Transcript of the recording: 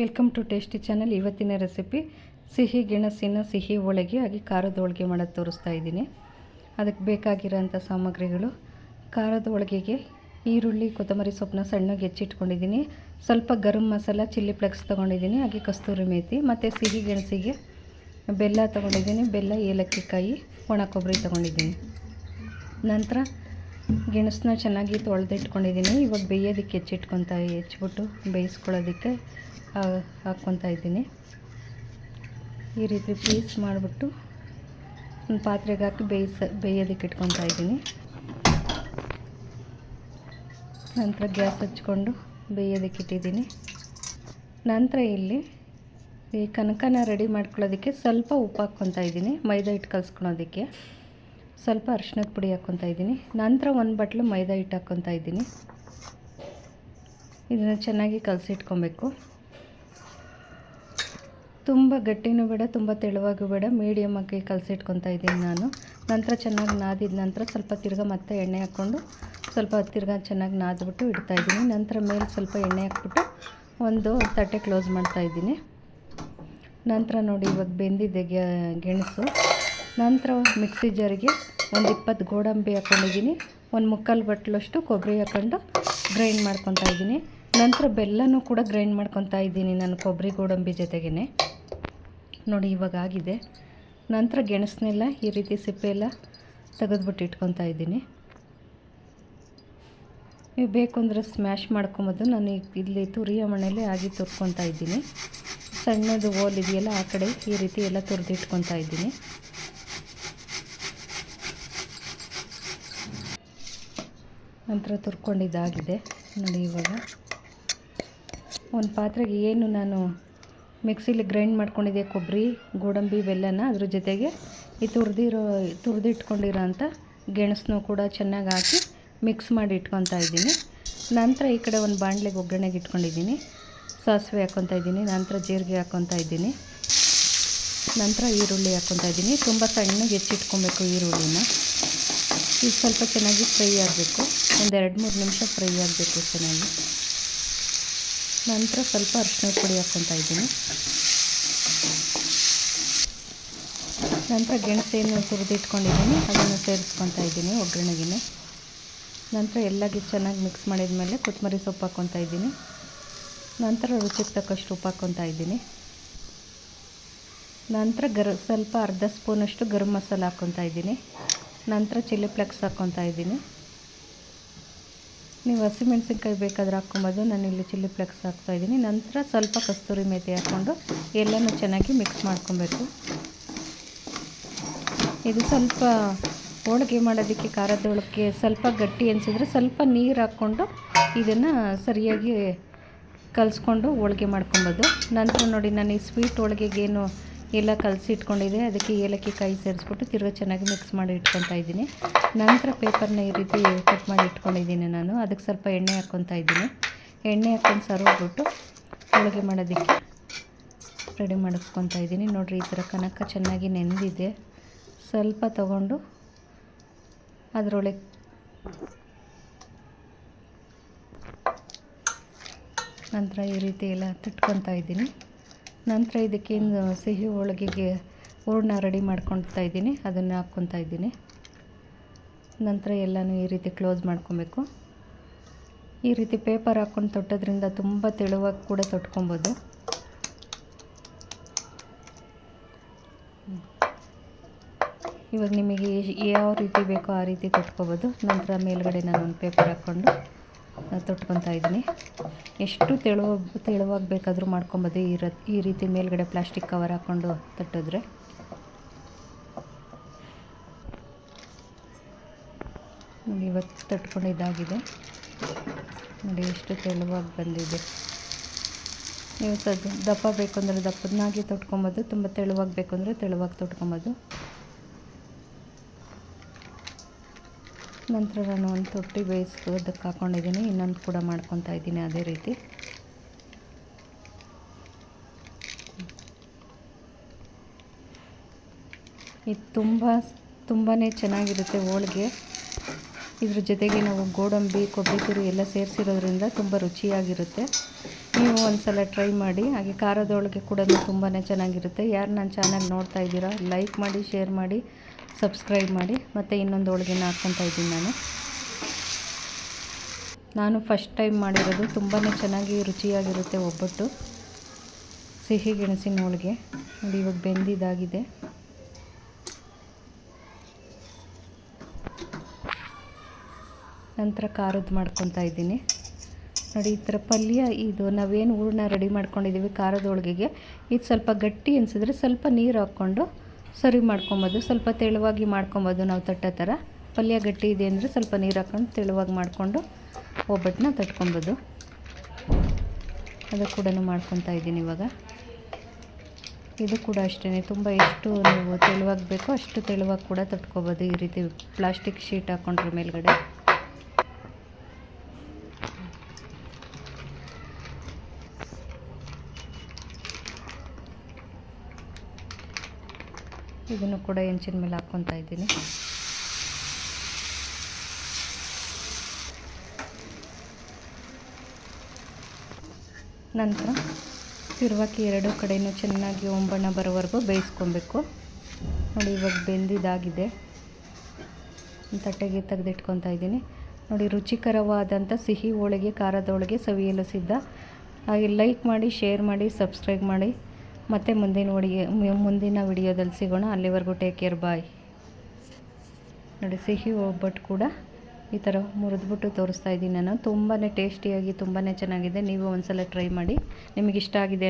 Welcome to tasty channel. ಇವತ್ತಿನ recipe ಸಿಹಿ ಗೆಣಸಿನ ಸಿಹಿ ಹೋಳಿಗೆ ಹಾಗೆ ಖಾರದ ಹೋಳಿಗೆ ಮಾಡೋದು ತೋರಿಸ್ತಾ ಇದ್ದೀನಿ. ಅದಕ್ಕೆ ಬೇಕಾಗಿರೋಂಥ ಸಾಮಗ್ರಿಗಳು. ಖಾರದ ಹೋಳಿಗೆಗೆ ಈರುಳ್ಳಿ, ಕೊತ್ತಂಬರಿ ಸೊಪ್ಪನ್ನ ಸಣ್ಣಗೆ ಹೆಚ್ಚಿಟ್ಕೊಂಡಿದ್ದೀನಿ. ಸ್ವಲ್ಪ ಗರಂ ಮಸಾಲ, ಚಿಲ್ಲಿ ಫ್ಲೆಕ್ಸ್ ತೊಗೊಂಡಿದ್ದೀನಿ. ಹಾಗೆ ಕಸ್ತೂರಿ ಮೇತಿ ಮತ್ತು ಸಿಹಿ ಗೆಣಸಿಗೆ ಬೆಲ್ಲ ತೊಗೊಂಡಿದ್ದೀನಿ. ಬೆಲ್ಲ ಏಲಕ್ಕಿ ಕಾಯಿ ಒಣ ಕೊಬ್ಬರಿ ತೊಗೊಂಡಿದ್ದೀನಿ. ನಂತರ ಗೆಣಸನ್ನ ಚೆನ್ನಾಗಿ ತೊಳೆದಿಟ್ಕೊಂಡಿದ್ದೀನಿ. ಇವಾಗ ಬೇಯೋದಕ್ಕೆ ಹೆಚ್ಚಿಟ್ಕೊತಾ ಹೆಚ್ಚಿಬಿಟ್ಟು ಬೇಯಿಸ್ಕೊಳ್ಳೋದಕ್ಕೆ ಹಾಕ್ಕೊತಾ ಇದ್ದೀನಿ ಈ ರೀತಿ ಪೀಸ್ ಮಾಡಿಬಿಟ್ಟು ಒಂದು ಪಾತ್ರೆಗೆ ಹಾಕಿ ಬೇಯಿಸ, ಬೇಯೋದಕ್ಕೆ ಇಟ್ಕೊತಾ ಇದ್ದೀನಿ ನಂತರ ಗ್ಯಾಸ್ ಹಚ್ಕೊಂಡು ಬೇಯೋದಕ್ಕೆ ಇಟ್ಟಿದ್ದೀನಿ. ನಂತರ ಇಲ್ಲಿ ಈ ಕನಕನ ರೆಡಿ ಮಾಡ್ಕೊಳ್ಳೋದಕ್ಕೆ ಸ್ವಲ್ಪ ಉಪ್ಪು ಹಾಕ್ಕೊತಾ ಇದ್ದೀನಿ ಮೈದಾ ಹಿಟ್ಟು ಕಲಿಸ್ಕೊಳೋದಕ್ಕೆ. ಸ್ವಲ್ಪ ಅರಿಶಿನದ ಪುಡಿ ಹಾಕ್ಕೊತಾ ಇದ್ದೀನಿ ನಂತರ ಒಂದು ಬಟ್ಲು ಮೈದಾ ಹಿಟ್ಟು ಹಾಕ್ಕೊತಾ ಇದ್ದೀನಿ ಇದನ್ನು ಚೆನ್ನಾಗಿ ಕಲಸಿಟ್ಕೊಬೇಕು. ತುಂಬ ಗಟ್ಟಿನೂ ಬೇಡ, ತುಂಬ ತೆಳುವಾಗೂ ಬೇಡ. ಮೀಡಿಯಮ್ಮಾಗಿ ಕಲಸಿಟ್ಕೊತಾ ಇದ್ದೀನಿ ನಾನು. ನಂತರ ಚೆನ್ನಾಗಿ ನಾದಿದ ನಂತರ ಸ್ವಲ್ಪ ತಿರ್ಗಾ ಮತ್ತೆ ಎಣ್ಣೆ ಹಾಕ್ಕೊಂಡು ಸ್ವಲ್ಪ ತಿರ್ಗಾ ಚೆನ್ನಾಗಿ ನಾದ್ಬಿಟ್ಟು ಇಡ್ತಾ ಇದ್ದೀನಿ. ನಂತರ ಮೇಲೆ ಸ್ವಲ್ಪ ಎಣ್ಣೆ ಹಾಕ್ಬಿಟ್ಟು ಒಂದು ತಟ್ಟೆ ಕ್ಲೋಸ್ ಮಾಡ್ತಾ ಇದ್ದೀನಿ. ನಂತರ ನೋಡಿ ಇವಾಗ ಬೆಂದಿದೆ ಗೆಣಸು. ನಂತರ ಮಿಕ್ಸಿ ಜಾರಿಗೆ ಒಂದು ಇಪ್ಪತ್ತು ಗೋಡಂಬಿ ಹಾಕ್ಕೊಂಡಿದ್ದೀನಿ ಒಂದು ಮುಕ್ಕಾಲು ಬಟ್ಲಷ್ಟು ಕೊಬ್ಬರಿ ಹಾಕ್ಕೊಂಡು ಗ್ರೈಂಡ್ ಮಾಡ್ಕೊತಾ ಇದ್ದೀನಿ. ನಂತರ ಬೆಲ್ಲನೂ ಕೂಡ ಗ್ರೈಂಡ್ ಮಾಡ್ಕೊತಾ ಇದ್ದೀನಿ ನಾನು ಕೊಬ್ಬರಿ ಗೋಡಂಬಿ ಜೊತೆಗೇ ನೋಡಿ ಇವಾಗ ಆಗಿದೆ. ನಂತರ ಗೆಣಸನ್ನೆಲ್ಲ ಈ ರೀತಿ ಸಿಪ್ಪೆ ಎಲ್ಲ ತೆಗೆದ್ಬಿಟ್ಟು ಇಟ್ಕೊತಾ ಇದ್ದೀನಿ. ನೀವು ಬೇಕು ಅಂದರೆ ಸ್ಮ್ಯಾಶ್ ಮಾಡ್ಕೊಂಬೋದು. ನಾನು ಇಲ್ಲಿ ತುರಿಯ ಮಣೆಯಲ್ಲಿ ಆಗಿ ತುರ್ಕೊತಾ ಇದ್ದೀನಿ. ಸಣ್ಣದು ಓಲ್ ಇದೆಯಲ್ಲ, ಆ ಕಡೆ ಈ ರೀತಿ ಎಲ್ಲ ತುರಿದಿಟ್ಕೊತಾ ಇದ್ದೀನಿ. ನಂತರ ತುರ್ಕೊಂಡಿದ್ದಾಗಿದೆ. ನೋಡಿ ಇವಾಗ. ಒಂದು ಪಾತ್ರೆಗೆ ಏನು ನಾನು ಮಿಕ್ಸಿಲಿ ಗ್ರೈಂಡ್ ಮಾಡ್ಕೊಂಡಿದ್ದೆ ಕೊಬ್ಬರಿ, ಗೋಡಂಬಿ, ಬೆಲ್ಲನ ಅದ್ರ ಜೊತೆಗೆ ಈ ತುರಿದಿರೋ, ತುರಿದಿಟ್ಕೊಂಡಿರೋ ಅಂಥ ಗೆಣಸನ್ನು ಕೂಡ ಚೆನ್ನಾಗಿ ಹಾಕಿ ಮಿಕ್ಸ್ ಮಾಡಿ ಇಟ್ಕೊತಾ ಇದ್ದೀನಿ. ನಂತರ ಈ ಕಡೆ ಒಂದು ಬಾಣಲೆಗೆ ಒಗ್ಗರಣೆಗೆ ಇಟ್ಕೊಂಡಿದ್ದೀನಿ. ಸಾಸಿವೆ ಹಾಕ್ಕೊತಾ ಇದ್ದೀನಿ, ನಂತರ ಜೀರಿಗೆ ಹಾಕ್ಕೊತಾ ಇದ್ದೀನಿ. ನಂತರ ಈರುಳ್ಳಿ ಹಾಕ್ಕೊತಾ ಇದ್ದೀನಿ. ತುಂಬ ಸಣ್ಣಗೆ ಹೆಚ್ಚಿಟ್ಕೊಬೇಕು ಈರುಳ್ಳಿನ. ಇದು ಸ್ವಲ್ಪ ಚೆನ್ನಾಗಿ ಫ್ರೈ ಆಗಬೇಕು. ಒಂದು ಎರಡು ಮೂರು ನಿಮಿಷ ಫ್ರೈ ಆಗಬೇಕು ಚೆನ್ನಾಗಿ. ನಂತರ ಸ್ವಲ್ಪ ಅರಿಶಿನ ಪುಡಿ ಹಾಕ್ಕೊತಾ ಇದ್ದೀನಿ. ನಂತರ ಗೆಣಸೇನು ತುರಿದಿಟ್ಕೊಂಡಿದ್ದೀನಿ ಅದನ್ನು ಸೇರಿಸ್ಕೊತಾ ಇದ್ದೀನಿ ಒಗ್ಗರಣೆಗೆ ನಂತರ ಎಲ್ಲಗೆ ಚೆನ್ನಾಗಿ ಮಿಕ್ಸ್ ಮಾಡಿದ ಮೇಲೆ ಕೊತ್ತಂಬರಿ ಸೊಪ್ಪು ಹಾಕ್ಕೊತಾ ಇದ್ದೀನಿ. ನಂತರ ರುಚಿಗೆ ತಕ್ಕಷ್ಟು ಉಪ್ಪು ಹಾಕ್ಕೊತಾ ಇದ್ದೀನಿ. ನಂತರ ಗರ, ಸ್ವಲ್ಪ ಅರ್ಧ ಸ್ಪೂನಷ್ಟು ಗರಂ ಮಸಾಲ ಹಾಕ್ಕೊತಾ ಇದ್ದೀನಿ. ನಂತರ ಚಿಲ್ಲಿ ಫ್ಲೆಕ್ಸ್ ಹಾಕ್ಕೊತಾ ಇದ್ದೀನಿ. ನೀವು ಹಸಿಮೆಣ್ಸಿನ್ಕಾಯಿ ಬೇಕಾದ್ರೆ ಹಾಕ್ಕೊಬೋದು. ನಾನು ಇಲ್ಲಿ ಚಿಲ್ಲಿ ಫ್ಲೆಕ್ಸ್ ಹಾಕ್ತಾಯಿದ್ದೀನಿ ನಂತರ ಸ್ವಲ್ಪ ಕಸ್ತೂರಿ ಮೇಥಿ ಹಾಕ್ಕೊಂಡು ಎಲ್ಲನೂ ಚೆನ್ನಾಗಿ ಮಿಕ್ಸ್ ಮಾಡ್ಕೊಬೇಕು. ಇದು ಸ್ವಲ್ಪ ಹೋಳಿಗೆ ಮಾಡೋದಕ್ಕೆ ಖಾರದ ಹೋಳಿಗೆ ಸ್ವಲ್ಪ ಗಟ್ಟಿ ಅನಿಸಿದ್ರೆ ಸ್ವಲ್ಪ ನೀರು ಹಾಕ್ಕೊಂಡು ಇದನ್ನು ಸರಿಯಾಗಿ ಕಲಿಸ್ಕೊಂಡು ಹೋಳಿಗೆ ಮಾಡ್ಕೊಬೋದು. ನಂತರ ನೋಡಿ, ನಾನು ಈ ಸ್ವೀಟ್ ಹೋಳಿಗೆಗೇನು ಎಲ್ಲ ಕಲಸಿ ಇಟ್ಕೊಂಡಿದ್ದೆ. ಅದಕ್ಕೆ ಏಲಕ್ಕಿ ಕಾಯಿ ಸೇರಿಸ್ಬಿಟ್ಟು ತಿರ್ಗಿ ಚೆನ್ನಾಗಿ ಮಿಕ್ಸ್ ಮಾಡಿ ಇಟ್ಕೊತಾ ಇದ್ದೀನಿ. ನಂತರ ಪೇಪರ್ನ ಈ ರೀತಿ ಕಟ್ ಮಾಡಿ ಇಟ್ಕೊಂಡಿದ್ದೀನಿ ನಾನು. ಅದಕ್ಕೆ ಸ್ವಲ್ಪ ಎಣ್ಣೆ ಹಾಕ್ಕೊತಾ ಇದ್ದೀನಿ. ಎಣ್ಣೆ ಹಾಕ್ಕೊಂಡು ಸರ್ವ್ಬಿಟ್ಟು ಹೋಳಿಗೆ ಮಾಡೋದಕ್ಕೆ ರೆಡಿ ಮಾಡಿಸ್ಕೊತಾ ಇದ್ದೀನಿ. ನೋಡಿರಿ, ಈ ಥರ ಕನಕ ಚೆನ್ನಾಗಿ ನೆಂದಿದೆ. ಸ್ವಲ್ಪ ತಗೊಂಡು ಅದರೊಳಗೆ ನಂತರ ಈ ರೀತಿ ಎಲ್ಲ ತಿಟ್ಕೊತಾ ಇದ್ದೀನಿ. ನಂತರ ಇದಕ್ಕೇನು ಸಿಹಿ ಹೋಳಿಗೆಗೆ ಹೂರಣ ರೆಡಿ ಮಾಡ್ಕೊಳ್ತಾ ಇದ್ದೀನಿ. ಅದನ್ನು ಹಾಕ್ಕೊತಾ ಇದ್ದೀನಿ. ನಂತರ ಎಲ್ಲನೂ ಈ ರೀತಿ ಕ್ಲೋಸ್ ಮಾಡ್ಕೊಬೇಕು. ಈ ರೀತಿ ಪೇಪರ್ ಹಾಕ್ಕೊಂಡು ತೊಟ್ಟೋದ್ರಿಂದ ತುಂಬ ತೆಳುವಾಗಿ ಕೂಡ ತೊಟ್ಕೊಬೋದು. ಇವಾಗ ನಿಮಗೆ ಯಾವ ರೀತಿ ಬೇಕೋ ಆ ರೀತಿ ತೊಟ್ಕೊಬೋದು. ನಂತರ ಮೇಲ್ಗಡೆ ನಾನು ಒಂದು ಪೇಪರ್ ಹಾಕ್ಕೊಂಡು ತೊಟ್ಕೊತಾ ಇದ್ದೀನಿ. ಎಷ್ಟು ತೆಳುವ, ತೆಳುವಾಗಿ ಬೇಕಾದರೂ ಮಾಡ್ಕೊಬೋದು ಈ ರ ಈ ರೀತಿ ಮೇಲ್ಗಡೆ ಪ್ಲಾಸ್ಟಿಕ್ ಕವರ್ ಹಾಕ್ಕೊಂಡು ತಟ್ಟಿದ್ರೆ. ನೋಡಿ, ಇವತ್ತು ತಟ್ಕೊಂಡಿದ್ದಾಗಿದೆ. ನೋಡಿ, ಎಷ್ಟು ತೆಳುವಾಗಿ ಬಂದಿದೆ. ನೀವು ಸದ್ ದಪ್ಪ ಬೇಕು ಅಂದರೆ ದಪ್ಪದನ್ನಾಗಿ ತೊಟ್ಕೊಬೋದು, ತುಂಬ ತೆಳುವಾಗಿ ಬೇಕು ಅಂದರೆ ತೆಳುವಾಗಿ ತೊಟ್ಕೊಬೋದು. ನಂತರ ನಾನು ಒಂದು ತೊಟ್ಟಿ ಬೇಯಿಸೋದಕ್ಕೆ ಹಾಕ್ಕೊಂಡಿದ್ದೀನಿ ಇನ್ನೊಂದು ಕೂಡ ಮಾಡ್ಕೊತಾ ಇದ್ದೀನಿ ಅದೇ ರೀತಿ. ಇದು ತುಂಬ ತುಂಬಾ ಚೆನ್ನಾಗಿರುತ್ತೆ ಹೋಳಿಗೆ. ಇದ್ರ ಜೊತೆಗೆ ನಾವು ಗೋಡಂಬಿ, ಕೊಬ್ಬರಿ ತುರಿ ಎಲ್ಲ ಸೇರಿಸಿರೋದ್ರಿಂದ ತುಂಬ ರುಚಿಯಾಗಿರುತ್ತೆ. ನೀವು ಒಂದ್ಸಲ ಟ್ರೈ ಮಾಡಿ. ಹಾಗೆ ಖಾರದೊಳಗೆ ಕೂಡ ತುಂಬಾ ಚೆನ್ನಾಗಿರುತ್ತೆ. ಯಾರು ನನ್ನ ಚಾನಲ್ ನೋಡ್ತಾ ಇದ್ದೀರಾ, ಲೈಕ್ ಮಾಡಿ, ಶೇರ್ ಮಾಡಿ, ಸಬ್ಸ್ಕ್ರೈಬ್ ಮಾಡಿ. ಮತ್ತು ಇನ್ನೊಂದು ಹೋಳಿಗೆನ ಹಾಕ್ಕೊತಾ ಇದ್ದೀನಿ ನಾನು. ನಾನು ಫಸ್ಟ್ ಟೈಮ್ ಮಾಡಿರೋದು ತುಂಬಾ ಚೆನ್ನಾಗಿ ರುಚಿಯಾಗಿರುತ್ತೆ ಒಬ್ಬಟ್ಟು. ಸಿಹಿ ಗೆಣಸಿನ ಹೋಳಿಗೆ. ನೋಡಿ, ಇವಾಗ ಬೆಂದಿದ್ದಾಗಿದೆ ನಂತರ ಖಾರದ್ದು ಮಾಡ್ಕೊತಾ ಇದ್ದೀನಿ. ನೋಡಿ, ಈ ಥರ ಪಲ್ಯ, ಇದು ನಾವೇನು ಹೂರ್ಣ ರೆಡಿ ಮಾಡ್ಕೊಂಡಿದ್ದೀವಿ ಖಾರದ ಹೋಳಿಗೆಗೆ. ಇದು ಸ್ವಲ್ಪ ಗಟ್ಟಿ ಅನಿಸಿದ್ರೆ ಸ್ವಲ್ಪ ನೀರು ಹಾಕ್ಕೊಂಡು ಸರಿ ಮಾಡ್ಕೊಬೋದು. ಸ್ವಲ್ಪ ತೆಳುವಾಗಿ ಮಾಡ್ಕೊಬೋದು ನಾವು ತಟ್ಟೋ ಥರ. ಪಲ್ಯ ಗಟ್ಟಿ ಇದೆ ಅಂದರೆ ಸ್ವಲ್ಪ ನೀರು ಹಾಕ್ಕೊಂಡು ತೆಳುವಾಗಿ ಮಾಡಿಕೊಂಡು ಒಬ್ಬಟ್ಟನ್ನ ತಟ್ಕೊಬೋದು. ಅದು ಕೂಡ ಮಾಡ್ಕೊತಾ ಇದ್ದೀನಿ ಇವಾಗ. ಇದು ಕೂಡ ಅಷ್ಟೇ ತುಂಬ ಎಷ್ಟು ನೀವು ತೆಳುವಾಗಬೇಕೋ ಅಷ್ಟು ತೆಳುವಾಗಿ ಕೂಡ ತಟ್ಕೊಬೋದು ಈ ರೀತಿ ಪ್ಲಾಸ್ಟಿಕ್ ಶೀಟ್ ಹಾಕ್ಕೊಂಡ್ರೆ ಮೇಲ್ಗಡೆ. ಇದನ್ನು ಕೂಡ ಹೆಂಚಿನ ಮೇಲೆ ಹಾಕ್ಕೊತಾ ಇದ್ದೀನಿ. ನಂತರ ತಿರುವಾಕಿ ಎರಡು ಕಡೆಯೂ ಚೆನ್ನಾಗಿ ಒಂಬಣ್ಣ ಬರೋವರೆಗೂ ಬೇಯಿಸ್ಕೊಬೇಕು. ನೋಡಿ, ಇವಾಗ ಬೆಂದಿದ್ದಾಗಿದೆ ತಟ್ಟೆಗೆ ತೆಗೆದಿಟ್ಕೊತಾ ಇದ್ದೀನಿ. ನೋಡಿ, ರುಚಿಕರವಾದಂಥ ಸಿಹಿ ಹೋಳಿಗೆ, ಖಾರದ ಹೋಳಿಗೆ ಸವಿಯಲು ಸಿದ್ಧ. ಹಾಗೆ ಲೈಕ್ ಮಾಡಿ, ಶೇರ್ ಮಾಡಿ, ಸಬ್ಸ್ಕ್ರೈಬ್ ಮಾಡಿ. ಮತ್ತೆ ಮುಂದಿನ ಒಡಿಗೆ ಮುಂದಿನ ವಿಡಿಯೋದಲ್ಲಿ ಸಿಗೋಣ. ಅಲ್ಲಿವರೆಗೂ ಟೇಕ್ ಕೇರ್ ಬಾಯ್ ನೋಡಿ, ಸಿಹಿ ಒಬ್ಬಟ್ಟು ಕೂಡ ಈ ಥರ ಮುರಿದ್ಬಿಟ್ಟು ತೋರಿಸ್ತಾ ಇದ್ದೀನಿ ನಾನು. ತುಂಬಾ ಟೇಸ್ಟಿಯಾಗಿ ತುಂಬಾ ಚೆನ್ನಾಗಿದೆ. ನೀವು ಒಂದ್ಸಲ ಟ್ರೈ ಮಾಡಿ. ನಿಮಗೆ ಇಷ್ಟ ಆಗಿದೆ